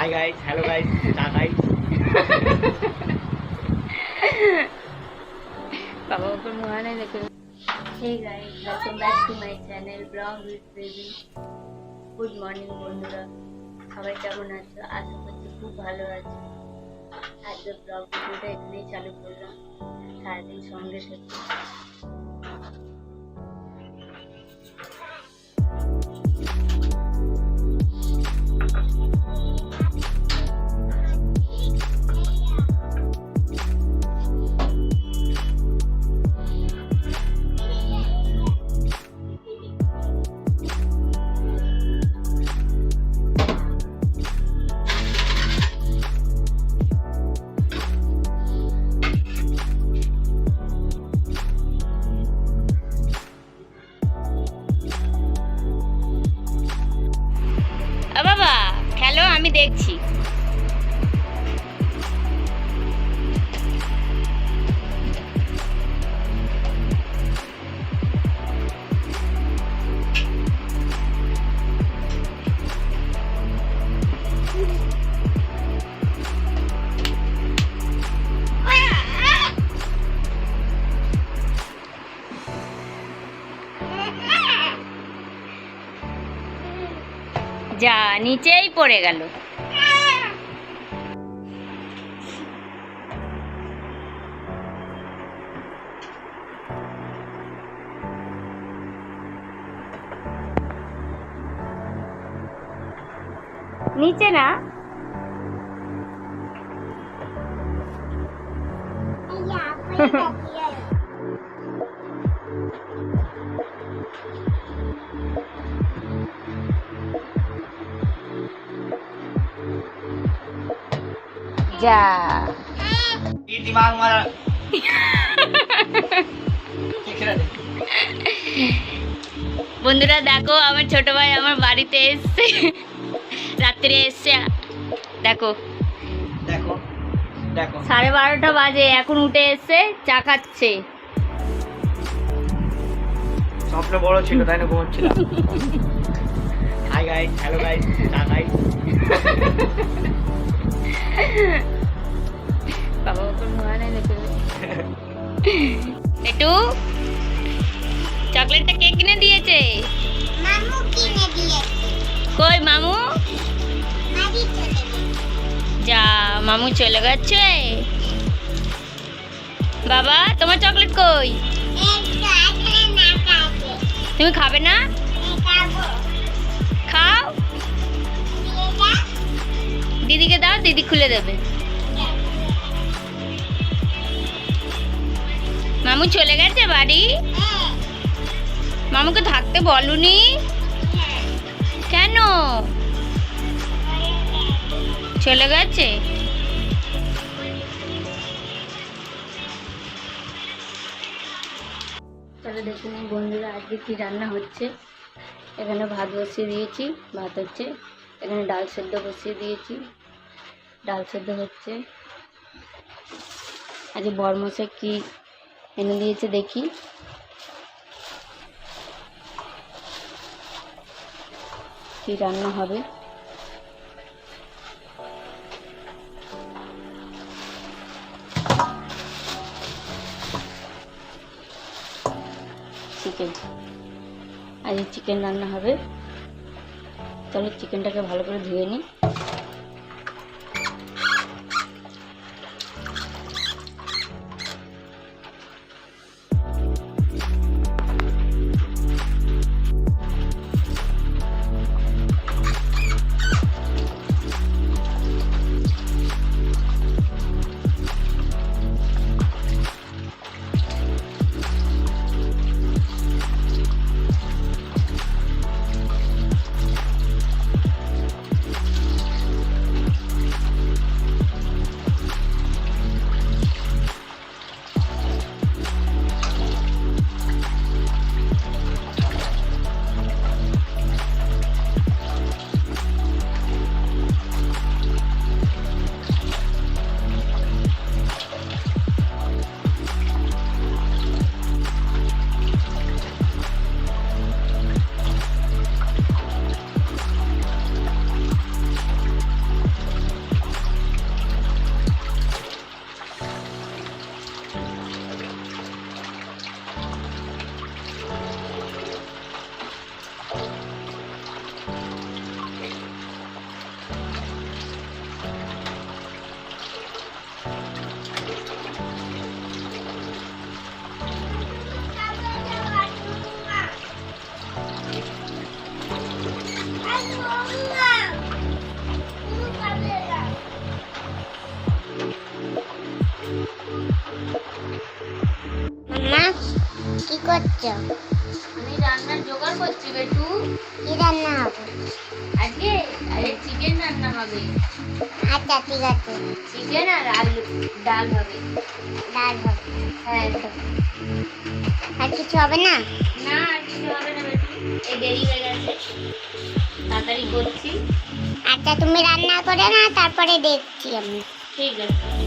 High guys hello guys চা guys বাবা ওপর মহানে দেখে hey guys welcome back to my channel vlog with baby good morning বন্ধুরা। সবাই কেমন আছো? আশা করছি খুব ভালো আছো। আজকে ব্লগ ভিডিওটা এখানেই চালু করলাম। সারাদিন সঙ্গে থেকে। আ আমি দেখছি। নিচেই পড়ে গেল। নিচে না? যা ये दिमाग मारा ठीक है বন্ধুরা দেখো আমার ছোট ভাই আমার বাড়িতে এসছে রাত্রে এসছে দেখো देखो देखो সাড়ে বারোটা বাজে এখন উঠে এসছে চা খাচ্ছে স্বপ্ন বড় ছিল তাই না ঘুমোচ্ছিলাম হাই গাইস হ্যালো গাইস চা গাইস বাবা ওপর একটু চকলেটটা কে কিনে দিয়েছে? মামু কিনে দিয়েছে। কই মামু? যা মামু চলে গেছে। বাবা তোমার চকলেট কই? তুমি খাবে না? দিদিকে দাও, দিদি খুলে দেবে। মামু চলে গেছে বাড়ি? মামুকে থাকতে বলুনি? কেন? চলে গেছে? তাহলে দেখুন বন্ধুরা আজকে কি রান্না হচ্ছে। এখানে ভাত বসিয়ে দিয়েছি, ভাত হচ্ছে, এখানে ডাল সেদ্ধ বসিয়ে দিয়েছি। ডাল সেদ্ধ হচ্ছে। আজকে বরমশাই কি এনে দিয়েছে দেখি। কি রান্না হবে? চিকেন। আজ চিকেন রান্না হবে। চলো চিকেনটাকে ভালো করে ধুয়ে নিই। কি করছ? আমি রান্নার জোগাড় করছি বেটু। কি রান্না হবে? আজকে আরে চিকেন রান্না হবে। আচ্ছা ঠিক আছে। চিকেন আর আলু ডাল হবে। ডাল হবে। হ্যাঁ। আর কিছু হবে না? না আর কিছু হবে না বেটু। এই দেরি হয়ে গেছে। তাড়াতাড়ি করছি। আচ্ছা তুমি রান্না করে না তারপরে দেখছি আমি। ঠিক আছে।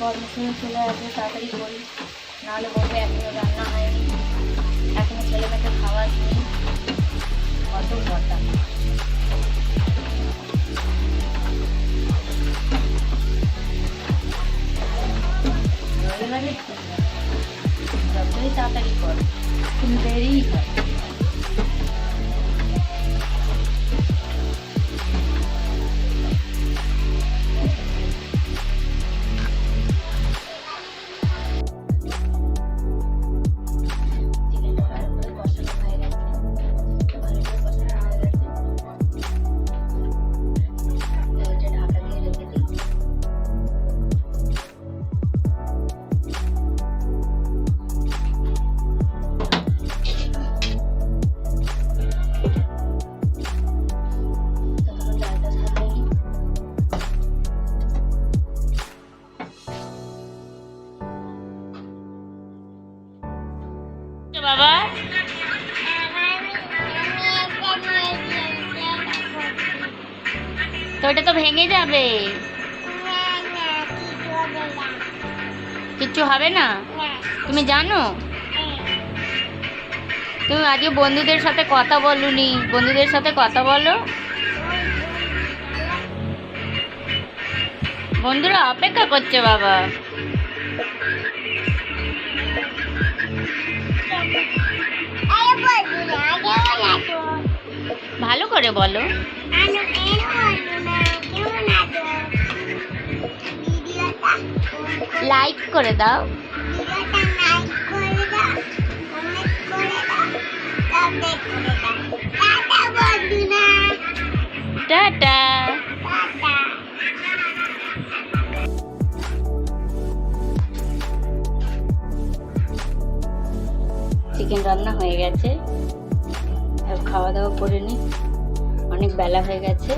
গরম শুনে চলে আসবে, তাড়াতাড়ি করি। নাহলে বলবে এখনও রান্না হয়নি। এখনও ছেলে মেয়েকে খাওয়া নেই কত কথা। রবিবারে যতই তাড়াতাড়ি কর। কিন্তু দেরিই হয় এটা তো ভেঙে যাবে। কিচ্ছু হবে না? তুমি জানো? তুমি আজকে বন্ধুদের সাথে কথা বলুনি। বন্ধুদের সাথে কথা বলো। বন্ধুরা অপেক্ষা করছে বাবা। ভালো করে বলো। লাইক করে দাও। টাটা। চিকেন রান্না হয়ে গেছে। খাওয়া দাওয়া করে নি। অনেক বেলা হয়ে গেছে।